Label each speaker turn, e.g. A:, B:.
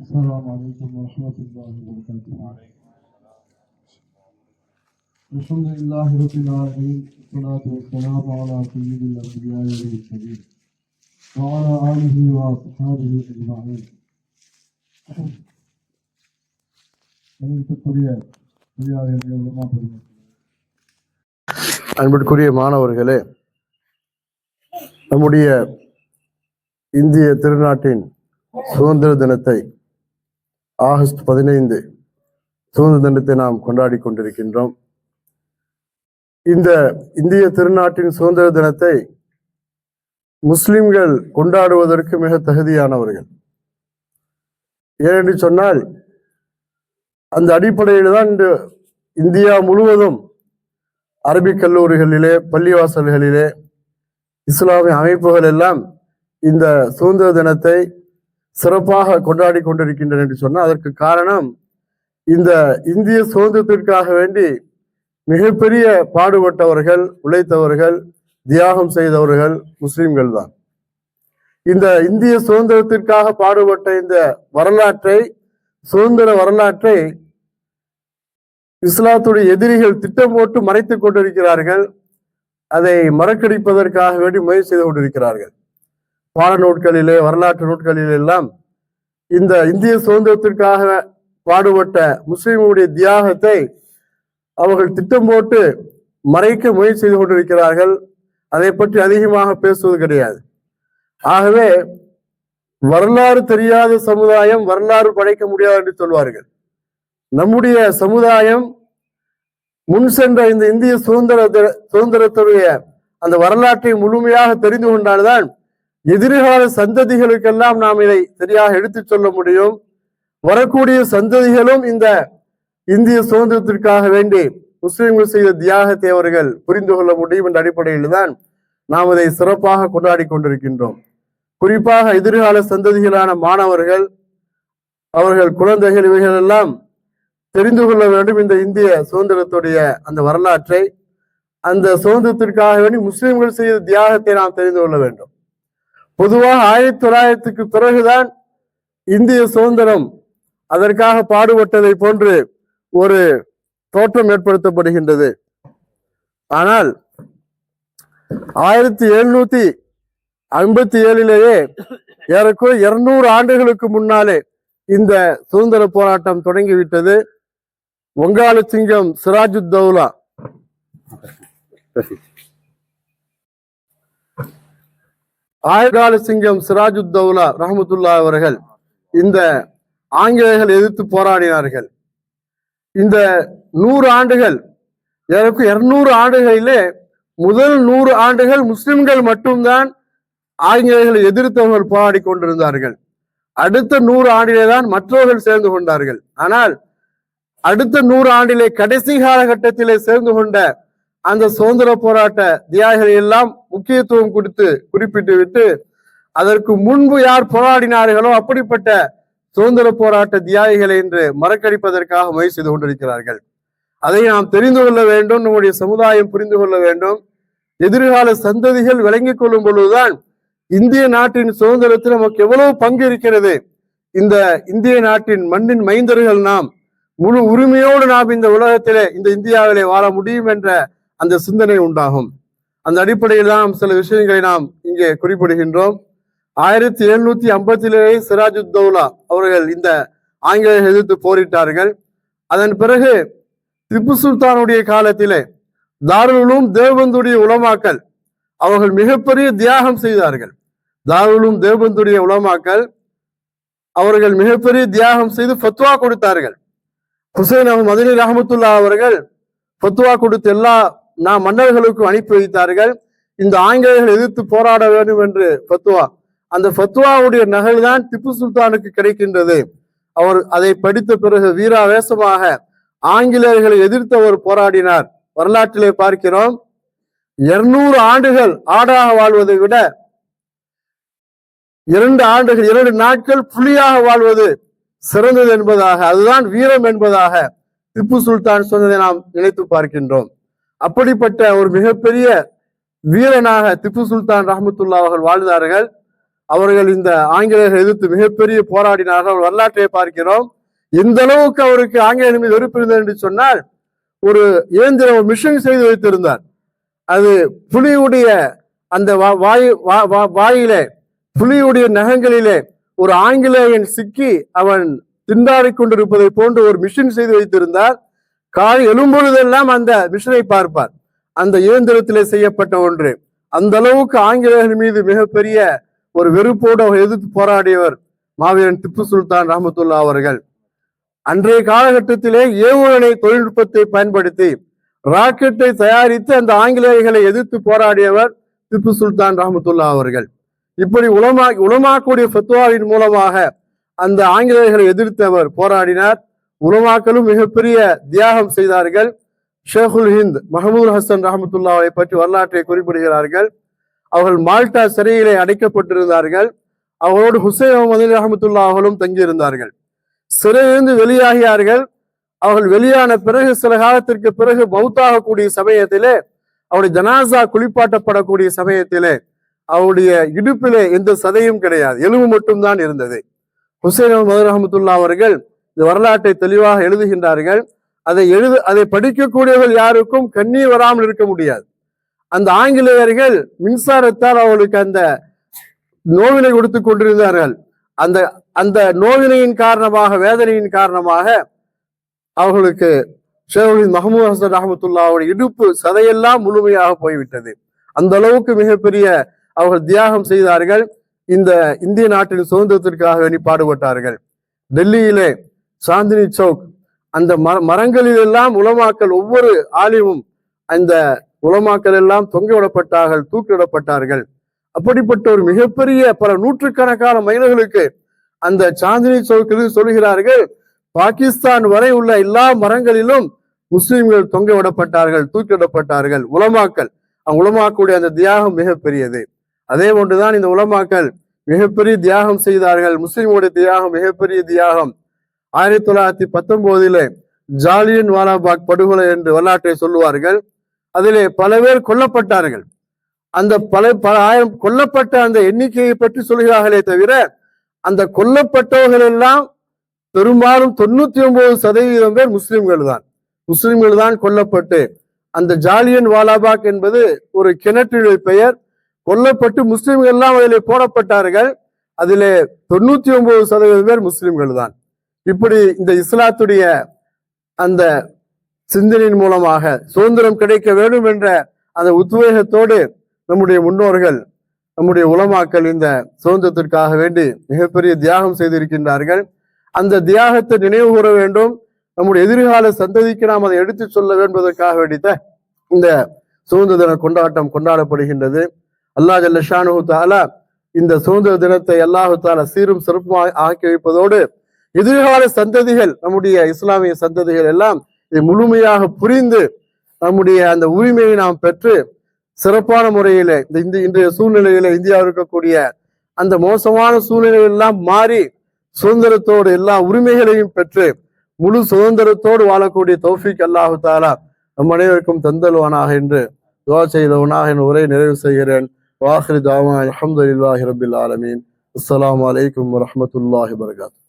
A: السلام عليكم ورحمة الله وبركاته الحمد لله رب العالمين والصلاة والسلام على سيد الأنبياء والمرسلين وعلى آله وأصحابه أجمعين மதிப்பிற்குரிய பெரியார்கள் உலமா பெருமக்களே
B: அன்பிற்குரிய மாணவர்களே நம்முடைய இந்திய திருநாட்டின் சுதந்திர தினத்தை ஆகஸ்ட் பதினைந்து சுதந்திர தினத்தை நாம் கொண்டாடி கொண்டிருக்கின்றோம். இந்த இந்திய திருநாட்டின் சுதந்திர தினத்தை முஸ்லிம்கள் கொண்டாடுவதற்கு மிக தகுதியானவர்கள். ஏனென்று சொன்னால் அந்த அடிப்படையில் தான் இன்று இந்தியா முழுவதும் அரபிக் கல்லூரிகளிலே பள்ளிவாசல்களிலே இஸ்லாமிய அமைப்புகள் எல்லாம் இந்த சுதந்திர தினத்தை சிறப்பாக கொண்டாடி கொண்டிருக்கின்றன என்று சொன்னால் அதற்கு காரணம் இந்த இந்திய சுதந்திரத்திற்காக வேண்டி மிகப்பெரிய பாடுபட்டவர்கள் உழைத்தவர்கள் தியாகம் செய்தவர்கள் முஸ்லிம்கள் தான். இந்த இந்திய சுதந்திரத்திற்காக பாடுபட்ட இந்த வரலாற்றை சுதந்திர வரலாற்றை இஸ்லாத்துடைய எதிரிகள் திட்டம் போட்டு மறைத்துக் கொண்டிருக்கிறார்கள். அதை மறக்கடிப்பதற்காக வேண்டி முயற்சி செய்து கொண்டிருக்கிறார்கள். பாட நூட்களிலே வரலாற்று நூட்களிலெல்லாம் இந்த இந்திய சுதந்திரத்திற்காக பாடுபட்ட முஸ்லிம்களுடைய தியாகத்தை அவர்கள் திட்டம் போட்டு மறைக்க முயற்சி செய்து கொண்டிருக்கிறார்கள். அதை பற்றி அதிகமாக பேசுவது கிடையாது. ஆகவே வரலாறு தெரியாத சமுதாயம் வரலாறு படைக்க முடியாது என்று சொல்வார்கள். நம்முடைய சமுதாயம் முன் சென்ற இந்த இந்திய சுதந்திர சுதந்திரத்துடைய அந்த வரலாற்றை முழுமையாக தெரிந்து கொண்டால்தான் எதிர்கால சந்ததிகளுக்கெல்லாம் நாம் இதை சரியாக எடுத்துச் சொல்ல முடியும். வரக்கூடிய சந்ததிகளும் இந்த இந்திய சுதந்திரத்திற்காக வேண்டி முஸ்லிம்கள் செய்த தியாகத்தை அவர்கள் புரிந்து கொள்ள முடியும் என்ற அடிப்படையில் தான் நாம் இதை சிறப்பாக கொண்டாடி கொண்டிருக்கின்றோம். குறிப்பாக எதிர்கால சந்ததிகளான மாணவர்கள் அவர்கள் குழந்தைகள் இவைகள் எல்லாம் தெரிந்து கொள்ள வேண்டும் இந்த இந்திய சுதந்திரத்துடைய அந்த வரலாற்றை. அந்த சுதந்திரத்திற்காக வேண்டி முஸ்லிம்கள் செய்த தியாகத்தை நாம் தெரிந்து கொள்ள வேண்டும். பொதுவாக ஆயிரத்தி தொள்ளாயிரத்துக்கு பிறகுதான் இந்திய சுதந்திரம் அதற்காக பாடுபட்டதை போன்று ஒரு தோற்றம் ஏற்படுத்தப்படுகின்றது. ஆனால் ஆயிரத்தி எழுநூத்தி ஐம்பத்தி ஏழிலேயே ஏறக்குறை இருநூறு ஆண்டுகளுக்கு முன்னாலே இந்த சுதந்திர போராட்டம் தொடங்கிவிட்டது. வங்காள சிங்கம் சிராஜுத்தௌலா ஆயகால சிங்கம் சிராஜுத்தௌலா ரஹமத்துல்லா அவர்கள் இந்த ஆங்கிலேயர்கள் எதிர்த்து போராடினார்கள். இந்த நூறு ஆண்டுகள் எனக்கு இருநூறு ஆண்டுகளிலே முதல் நூறு ஆண்டுகள் முஸ்லிம்கள் மட்டும்தான் ஆங்கிலேயர்களை எதிர்த்தவர்கள் போராடி கொண்டிருந்தார்கள். அடுத்த நூறு ஆண்டிலே தான் மற்றவர்கள் சேர்ந்து கொண்டார்கள். ஆனால் அடுத்த நூறு ஆண்டிலே கடைசி காலகட்டத்திலே சேர்ந்து கொண்ட அந்த சுதந்திர போராட்ட தியாகிகள் எல்லாம் முக்கியத்துவம் கொடுத்து குறிப்பிட்டு விட்டு அதற்கு முன்பு யார் போராடினார்களோ அப்படிப்பட்ட சுதந்திர போராட்ட தியாகிகளை என்று மறக்கடிப்பதற்காக முயற்சி செய்து கொண்டிருக்கிறார்கள். அதை நாம் தெரிந்து கொள்ள வேண்டும் நம்முடைய சமுதாயம் புரிந்து கொள்ள வேண்டும். எதிர்கால சந்ததிகள் விளங்கிக் கொள்ளும் பொழுதுதான் இந்திய நாட்டின் சுதந்திரத்தில் நமக்கு எவ்வளவு பங்கு இருக்கிறது. இந்த இந்திய நாட்டின் மண்ணின் மைந்தர்கள் நாம் முழு உரிமையோடு நாம் இந்த உலகத்திலே இந்த இந்தியாவிலே வாழ முடியும் என்ற அந்த சிந்தனை உண்டாகும். அந்த அடிப்படையில் தான் சில விஷயங்களை நாம் இங்கே குறிப்பிடுகின்றோம். ஆயிரத்தி எழுநூத்தி ஐம்பத்திலேயே சிராஜுத்தௌலா அவர்கள் இந்த ஆங்கிலேயர் எதிர்த்து போரிட்டார்கள். அதன் பிறகு திப்பு சுல்தானுடைய காலத்திலே தாருலும் தேவந்துடைய உலமாக்கல் அவர்கள் மிகப்பெரிய தியாகம் செய்தார்கள். தாருலும் தேவந்துடைய உலமாக்கல் அவர்கள் மிகப்பெரிய தியாகம் செய்து ஃபத்வா கொடுத்தார்கள். ஹுசைன் அஹமது மதினி ரஹமத்துல்லா அவர்கள் ஃபத்வா கொடுத்து எல்லா நாம் மன்னர்களுக்கும் அனுப்பி வைத்தார்கள். இந்த ஆங்கிலேயர்கள் எதிர்த்து போராட வேண்டும் என்று பத்துவா அந்த பத்துவாவுடைய நகல் தான் திப்பு சுல்தானுக்கு கிடைக்கின்றது. அவர் அதை படித்த பிறகு வீராவேசமாக ஆங்கிலேயர்களை எதிர்த்து அவர் போராடினார். வரலாற்றிலே பார்க்கிறோம். இருநூறு ஆண்டுகள் ஆடாக வாழ்வதை விட இரண்டு ஆண்டுகள் இரண்டு நாட்கள் புலியாக வாழ்வது சிறந்தது என்பதாக அதுதான் வீரம் என்பதாக திப்பு சுல்தான் சொன்னதை நாம் நினைத்து பார்க்கின்றோம். அப்படிப்பட்ட ஒரு மிகப்பெரிய வீரனாக திப்பு சுல்தான் ரஹமத்துல்லா அவர்கள் வாழ்ந்தார்கள். அவர்கள் இந்த ஆங்கிலேயர்கள் எதிர்த்து மிகப்பெரிய போராடினார்கள். வரலாற்றை பார்க்கிறோம். இந்த அளவுக்கு அவருக்கு ஆங்கிலேயர் மீது வெறுப்பு இருந்தது என்று சொன்னால் ஒரு இயந்திரம் ஒரு மிஷின் செய்து வைத்திருந்தார். அது புலியுடைய அந்த வா- வாயு வா- வா- வாயிலே புலியுடைய நகங்களிலே ஒரு ஆங்கிலேயன் சிக்கி அவன் திண்டாடிக் கொண்டிருப்பதை போன்று ஒரு மிஷின் செய்து வைத்திருந்தார். காலை எழும்பொழுதெல்லாம் அந்த மிஷனை பார்ப்பார். அந்த இயந்திரத்திலே செய்யப்பட்ட ஒன்று. அந்த அளவுக்கு ஆங்கிலேயர்கள் மீது மிகப்பெரிய ஒரு வெறுப்போடு அவர் எதிர்த்து போராடியவர் மாவீரன் திப்பு சுல்தான் ரஹமத்துல்லா அவர்கள். அன்றைய காலகட்டத்திலே ஏவுகணை தொழில்நுட்பத்தை பயன்படுத்தி ராக்கெட்டை தயாரித்து அந்த ஆங்கிலேயர்களை எதிர்த்து போராடியவர் திப்பு சுல்தான் ரஹமத்துல்லா அவர்கள். இப்படி உலமா உலமாக்கூடிய ஃபத்வாவின் மூலமாக அந்த ஆங்கிலேயர்களை எதிர்த்து அவர் போராடினார். உலமாக்களும் மிகப்பெரிய தியாகம் செய்தார்கள். ஷேகுல் ஹிந்த் மஹமூர் ஹசன் ரஹமத்துல்லாவை பற்றி வரலாற்றை குறிப்பிடுகிறார்கள். அவர்கள் மால்டா சிறையிலே அடைக்கப்பட்டிருந்தார்கள். அவரோடு ஹுசைன் முகமது ரஹமத்துல்லா அவர்களும் தங்கியிருந்தார்கள். சிறையிலிருந்து வெளியாகியார்கள். அவர்கள் வெளியான பிறகு சில காலத்திற்கு பிறகு மௌத்தாகக்கூடிய சமயத்திலே அவருடைய ஜனாசா குளிப்பாட்டப்படக்கூடிய சமயத்திலே அவருடைய இடுப்பிலே எந்த சதையும் கிடையாது. எலும்பு மட்டும்தான் இருந்தது. ஹுசைன் முகமது ரஹமத்துல்லா அவர்கள் இந்த வரலாற்றை தெளிவாக எழுதுகின்றார்கள். அதை எழுது அதை படிக்கக்கூடியவர்கள் யாருக்கும் கண்ணீர் வராமல் இருக்க முடியாது. அந்த ஆங்கிலேயர்கள் மின்சாரத்தால் அவர்களுக்கு அந்த நோவினை கொடுத்து கொண்டிருந்தார்கள். அந்த அந்த நோவினையின் காரணமாக வேதனையின் காரணமாக அவர்களுக்கு ஷேகுலின் மஹமூத் ஹசன் அஹமத்துல்லாவுடைய இடுப்பு சதையெல்லாம் முழுமையாக போய்விட்டது. அந்த அளவுக்கு மிகப்பெரிய அவர்கள் தியாகம் செய்தார்கள். இந்த இந்திய நாட்டின் சுதந்திரத்திற்காக வேண்டி பாடுபட்டார்கள். டெல்லியிலே சாந்தினி சௌக் அந்த மர மரங்களில் எல்லாம் உலமாக்கல் ஒவ்வொரு ஆலிமும் அந்த உலமாக்கள் எல்லாம் தொங்க விடப்பட்டார்கள் தூக்கிவிடப்பட்டார்கள் அப்படிப்பட்ட ஒரு மிகப்பெரிய பல நூற்றுக்கணக்கான மைல்களுக்கு அந்த சாந்தினி சௌக்கில் சொல்கிறார்கள் பாகிஸ்தான் வரை உள்ள எல்லா மரங்களிலும் முஸ்லிம்கள் தொங்க விடப்பட்டார்கள் தூக்கிவிடப்பட்டார்கள் உலமாக்கல் அவங்க உலமாக்கூடிய அந்த தியாகம் மிகப்பெரியது. அதே போன்றுதான் இந்த உலமாக்கல் மிகப்பெரிய தியாகம் செய்தார்கள். முஸ்லிம்களுடைய தியாகம் மிகப்பெரிய தியாகம். ஆயிரத்தி தொள்ளாயிரத்தி பத்தொன்பதிலே ஜாலியன் வாலாபாக் படுகொலை என்று வரலாற்றை சொல்லுவார்கள். அதிலே பல பேர் கொல்லப்பட்டார்கள். அந்த பல பல ஆயிரம் கொல்லப்பட்ட அந்த எண்ணிக்கையை பற்றி சொல்கிறார்களே தவிர அந்த கொல்லப்பட்டவர்கள் எல்லாம் பெரும்பாலும் தொண்ணூத்தி ஒன்பது சதவீதம் பேர் முஸ்லிம்கள் தான். முஸ்லிம்கள் தான் கொல்லப்பட்டு அந்த ஜாலியன் வாலாபாக் என்பது ஒரு கிணற்றிழை பெயர். கொல்லப்பட்டு முஸ்லிம்கள் எல்லாம் அதிலே போடப்பட்டார்கள். அதிலே தொண்ணூத்தி ஒன்பது சதவீதம் பேர் முஸ்லிம்கள் தான். இப்படி இந்த இஸ்லாத்துடைய அந்த சிந்தனையின் மூலமாக சுதந்திரம் கிடைக்க வேண்டும் என்ற அந்த உத்வேகத்தோடு நம்முடைய முன்னோர்கள் நம்முடைய உலமாக்கள் இந்த சுதந்திரத்திற்காக வேண்டி மிகப்பெரிய தியாகம் செய்திருக்கின்றார்கள். அந்த தியாகத்தை நினைவு கூற வேண்டும். நம்முடைய எதிர்கால சந்ததிக்கு நாம் அதை எடுத்துச் சொல்ல வேண்டுவதற்காக வேண்டித்த இந்த சுதந்திர தின கொண்டாட்டம் கொண்டாடப்படுகின்றது. அல்லாஹ் ஜல்ல ஷானு தாலா இந்த சுதந்திர தினத்தை அல்லாஹு தாலா சீரும் சிறப்புமாக ஆக்கி வைப்பதோடு எதிர்கால சந்ததிகள் நம்முடைய இஸ்லாமிய சந்ததிகள் எல்லாம் இதை முழுமையாக புரிந்து நம்முடைய அந்த உரிமையை நாம் பெற்று சிறப்பான முறையில இந்த இந்த இன்றைய சூழ்நிலையில இந்தியா இருக்கக்கூடிய அந்த மோசமான சூழ்நிலைகள் எல்லாம் மாறி சுதந்திரத்தோடு எல்லா உரிமைகளையும் பெற்று முழு சுதந்திரத்தோடு வாழக்கூடிய தௌஃபிக் அல்லாஹு தாலா நம் அனைவருக்கும் தந்தல்வானாக என்று துவா செய்தவனாக என் உரை நிறைவு செய்கிறேன். வாஹிர் அஹமது அலமதுல்லாஹி ரபில் ஆலமீன். அஸ்லாம் வலைக்கம் வரமத்துல்லாஹி வபரகாத்துஹு